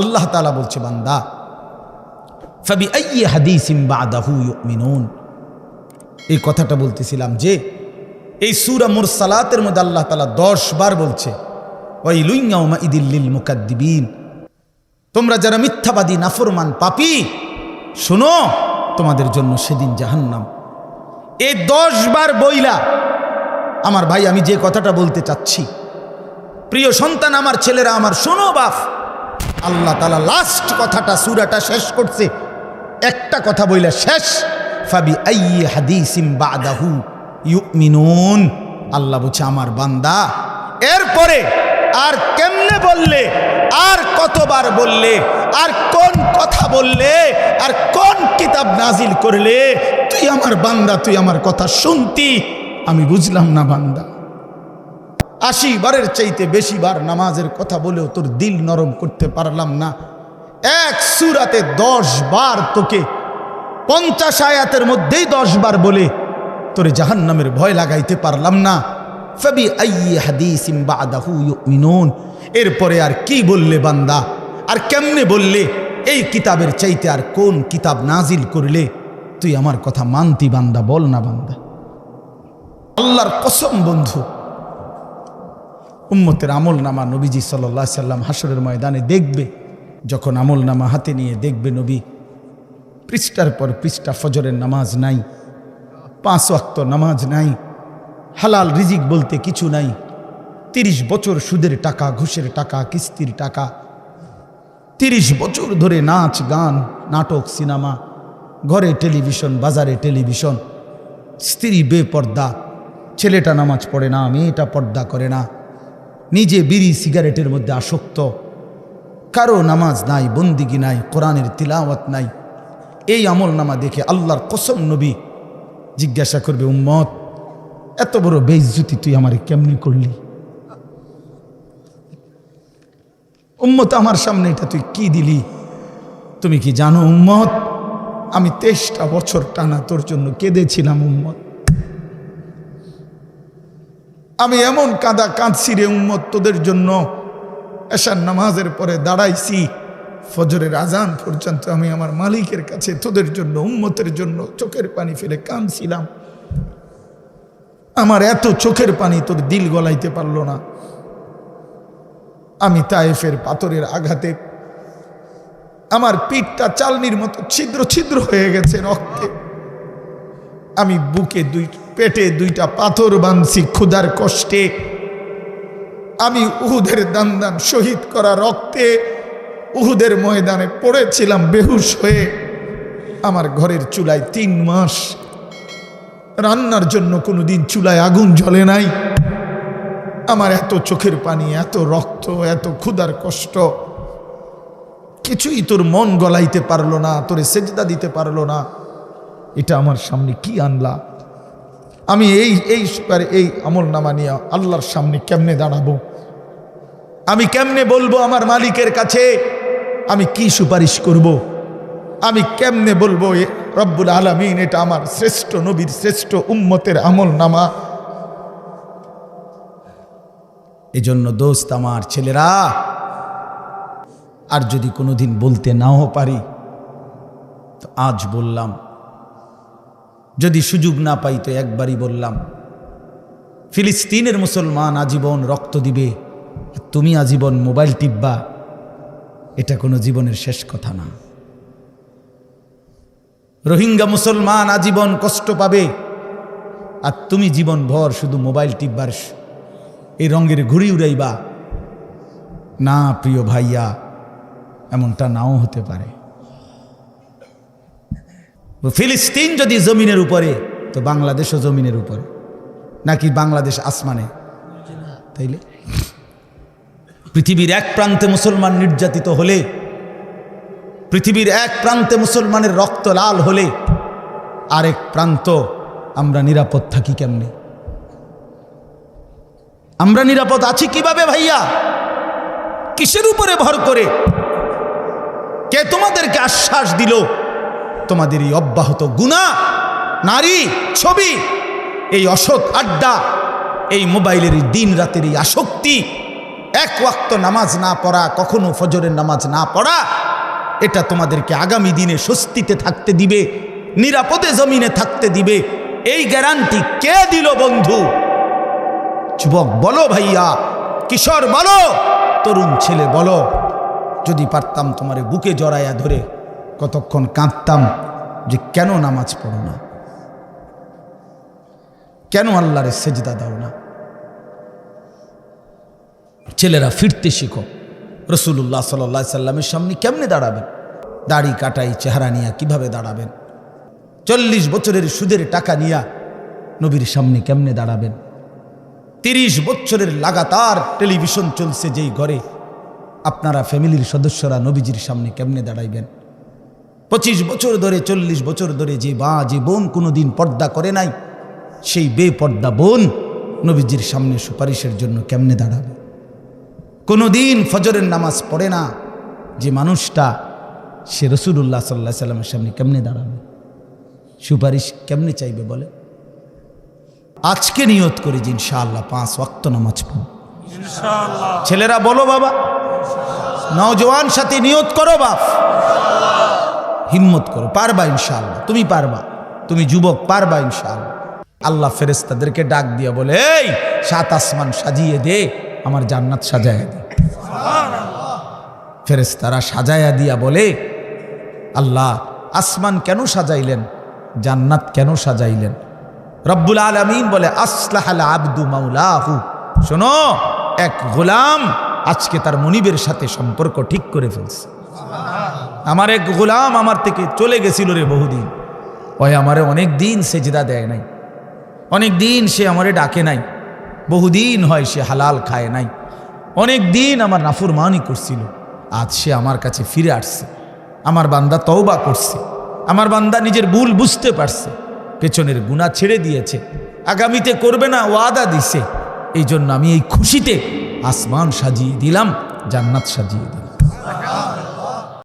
আল্লাহ তালা বলছে, বান্দা ফাবি আইয়ে হাদিসিম বাদাহু ইউমিনুন। এই কথাটা বলতেছিলাম যে, এই সুরা মুরসালাতের মধ্যে আল্লাহ তালা দশ বার বলছে ওই লুইয়াউমা ইদিল্লিল মুকাদ্দিবিন। তোমরা যারা মিথ্যাবাদী, নাফরমান, পাপি, শোনো, তোমাদের জন্য সেদিন জাহান্নাম। এই দশ বার বইলা, আমার ভাই, আমি যে কথাটা বলতে চাচ্ছি, প্রিয় সন্তান, আমার ছেলেরা, আমার শোনো, বাপ আল্লাহ তালা লাস্ট কথাটা, সুরাটা শেষ করছে। একটা কথা বইলা শেষ। ফাবি হাদিসিম বাদাহু ইউমিনুন। আল্লাহ বলছে, আমার বান্দা, এরপরে আর কেমনে বললে, আর কতবার বললে, আর কোন কথা বললে, আর কোন কিতাব নাজিল করলে, তুই আমার বান্দা, তুই আমার কথা শুনতি? আমি বুঝলাম না বান্দা। আশি বারের চাইতে বেশি বার নামাজের কথা বলেও তোর দিল নরম করতে পারলাম না। এক সুরাতে দশ বার তোকে পঞ্চাশ আয়াতের মধ্যেই দশ বার বলে তোরে জাহান্নামের ভয় লাগাইতে পারলাম না। ফবি আইয়ে ইউমিনুন। এরপরে আর কি বললে বান্দা? আর কেমনে বললে? এই কিতাবের চাইতে আর কোন কিতাব নাজিল করলে? তুই আমার কথা মানতি বান্দা, বল না বান্দা। আল্লাহর কসম বন্ধু উম্মতের আমল নামা নবীজি সাল্লা সাল্লাম হাসরের ময়দানে দেখবে, যখন আমল নামা হাতে নিয়ে দেখবে নবী, পৃষ্ঠার পর পৃষ্ঠা ফজরের নামাজ নাই, পাঁচ ওয়াক্ত নামাজ নাই, হালাল রিজিক বলতে কিছু নাই, তিরিশ বছর সুদের টাকা, ঘুষের টাকা, কিস্তির টাকা, তিরিশ বছর ধরে নাচ, গান, নাটক, সিনেমা, ঘরে টেলিভিশন, বাজারে টেলিভিশন, স্ত্রী বেপর্দা, ছেলেটা নামাজ পড়ে না, মেয়েটা পর্দা করে না নিজে বিড়ি সিগারেটের মধ্যে আসক্ত। কারও নামাজ নাই, বন্দিগি নাই, কোরআনের তিলাওয়াত নাই। এই আমল নামা দেখে আল্লাহর কসম নবী জিজ্ঞাসা করবে, উম্মত, এত বড় বেইজ্জুতি তুই আমারে কেমনি করলি? উম্মত, আমার সামনে এটা তুই কি দিলি? তুমি কি জানো উম্মত, আমি তেইশটা বছর টানা তোর জন্য কেঁদেছিলাম উম্মত। আমি এমন কাঁদা কাঁদছি রে উম্মত তোদের জন্য। এশার নামাজের পরে দাঁড়াইছি। ফজরের আজান পর্যন্ত আমি আমার মালিকের কাছে তোদের জন্য, উম্মতের জন্য চোখের পানি ফেলে কাঁদছিলাম। আমার এত চোখের পানি তোর দিল গলাইতে পারল না। আমি তায়েফের পাথরের আঘাতে আমার পিঠটা চালনির মতো ছিদ্র ছিদ্র হয়ে গেছে রক্তে। আমি বুকে দুই পেটে দুইটা পাথর বাঁধছি ক্ষুধার কষ্টে। আমি উহুদের দান দান শহীদ করা রক্তে উহুদের ময়দানে পড়েছিলাম বেহুশ হয়ে। আমার ঘরের চুলায় তিন মাস। রান্নার জন্য কোনোদিন চুলায় আগুন জ্বলে নাই। আমার এত চোখের পানি, এত রক্ত, এত ক্ষুধার কষ্ট। কিছুই তোর মন গলাইতে পারল না, তোরে সেজদা দিতে পারল না। এটা আমার সামনে কি আনলা? আমি এই এই এই আমল নামা নিয়ে আল্লাহর সামনে কেমনে দাঁড়াবো? আমি কেমনে বলব আমার মালিকের কাছে? আমি কি সুপারিশ করব। আমি কেমনে বলব রব্বুল আলমিন, এটা আমার শ্রেষ্ঠ নবীর শ্রেষ্ঠ উম্মতের আমল নামা? এজন্য দোস্ত আমার ছেলেরা, আর যদি কোনোদিন বলতে নাও পারি, তো আজ বললাম যদি সুযোগ না পাই তো একবারই বললাম, ফিলিস্তিনের মুসলমান আজীবন রক্ত দিবে, তুমি আজীবন মোবাইল টিপবা, এটা কোনো জীবনের শেষ কথা না। রোহিঙ্গা মুসলমান আজীবন কষ্ট পাবে, আর তুমি জীবন ভর শুধু মোবাইল টিপবার, এই রঙের ঘুড়ি উড়াইবা। না প্রিয় ভাইয়া, এমনটা নাও হতে পারে। ফিলিস্তিন যদি জমিনের উপরে, তো বাংলাদেশও জমিনের উপরে। নাকি বাংলাদেশ আসমানে? তাইলে? পৃথিবীর এক প্রান্তে মুসলমান নির্যাতিত হলে, পৃথিবীর এক প্রান্তে মুসলমানের রক্ত লাল হলে, আরেক প্রান্ত আমরা নিরাপদ থাকি কেমনে? আমরা নিরাপদ আছি কীভাবে ভাইয়া? কিসের উপরে ভর করে? কে তোমাদেরকে আশ্বাস দিল? তোমাদের এই অব্যাহত গুণা, নারী, ছবি, এই অসৎ আড্ডা, এই মোবাইলের দিন রাতের এই আসক্তি। এক ওয়াক্ত নামাজ না পড়া, কখনো ফজরের নামাজ না পড়া, এটা তোমাদেরকে আগামী দিনে স্বস্তিতে থাকতে দিবে, নিরাপদে জমিনে থাকতে দিবে। এই গ্যারান্টি কে দিল বন্ধু? যুবক বলো ভাইয়া, কিশোর বলো, তরুণ ছেলে বলো, যদি পারতাম তোমারে বুকে জড়াইয়া ধরে কতক্ষণ কাঁদতাম যে কেন নামাজ পড়ো না? কেন আল্লাহরে সেজদা দাও না? ছেলেরা ফিরতে শিখো। রসুল্লাহ সাল্লা সাল্লামের সামনে কেমনে দাঁড়াবেন? দাড়ি কাটাই, চেহারা নিয়ে কীভাবে দাঁড়াবেন? চল্লিশ বছরের সুদের টাকা নিয়া নবীর সামনে কেমনে দাঁড়াবেন? তিরিশ বছরের লাগাতার টেলিভিশন চলছে যেই ঘরে। আপনারা ফ্যামিলির সদস্যরা নবীজির সামনে কেমনে দাঁড়াইবেন? পঁচিশ বছর ধরে চল্লিশ বছর ধরে যে বা যে বোন কোনো দিন পর্দা করে নাই সেই বেপর্দা বোন নবীজির সামনে সুপারিশের জন্য কেমনে দাঁড়াবে? কোনো দিন ফজরের নামাজ পড়ে না যে মানুষটা সে রসুল্লাহ সাল্লাহ সাল্লামের সামনে কেমনে দাঁড়াবে? সুপারিশ কেমনে চাইবে বলে? আজকে নিয়ত করি যে ইনশাআল্লাহ পাঁচ ওয়াক্ত নামাজ পড়ব। ছেলেরা বলো বাবা নওজওয়ান সাথে নিয়ত করো বাপ। হিম্মত করো, পারবা ইনশাআল্লাহ। তুমি পারবা, তুমি যুবক, পারবা ইনশাআল্লাহ। আল্লাহ ফেরেস্তাদেরকে ডাক দিয়া বলে, এই, সাত আসমান সাজিয়ে দে, আমার জান্নাত সাজায়া দে। ফেরেস্তারা সাজায়া দিয়া বলে, আল্লাহ, আসমান কেন সাজাইলেন? জান্নাত কেন সাজাইলেন? রব্বুল আলমিন বলে আসলাহ আব্দু মাউলাহু শোনো, এক গোলাম আজকে তার মনিবের সাথে সম্পর্ক ঠিক করে ফেলছে। আমার এক গোলাম আমার থেকে চলে গেছিল রে বহুদিন। ওই আমারে অনেক দিন সেজদা দেয় নাই। অনেক দিন সে আমারে ডাকে নাই। বহুদিন হয় সে হালাল খায় নাই। অনেক দিন আমার নাফুরমানি করছিল। আজ সে আমার কাছে ফিরে আসছে। আমার বান্দা তওবা করছে। আমার বান্দা নিজের ভুল বুঝতে পারছে। পেছনের গুণা ছেড়ে দিয়েছে। আগামীতে করবে না, ওয়াদা দিছে। এই জন্য আমি এই খুশিতে আসমান সাজিয়ে দিলাম, জান্নাত সাজিয়ে দিলাম।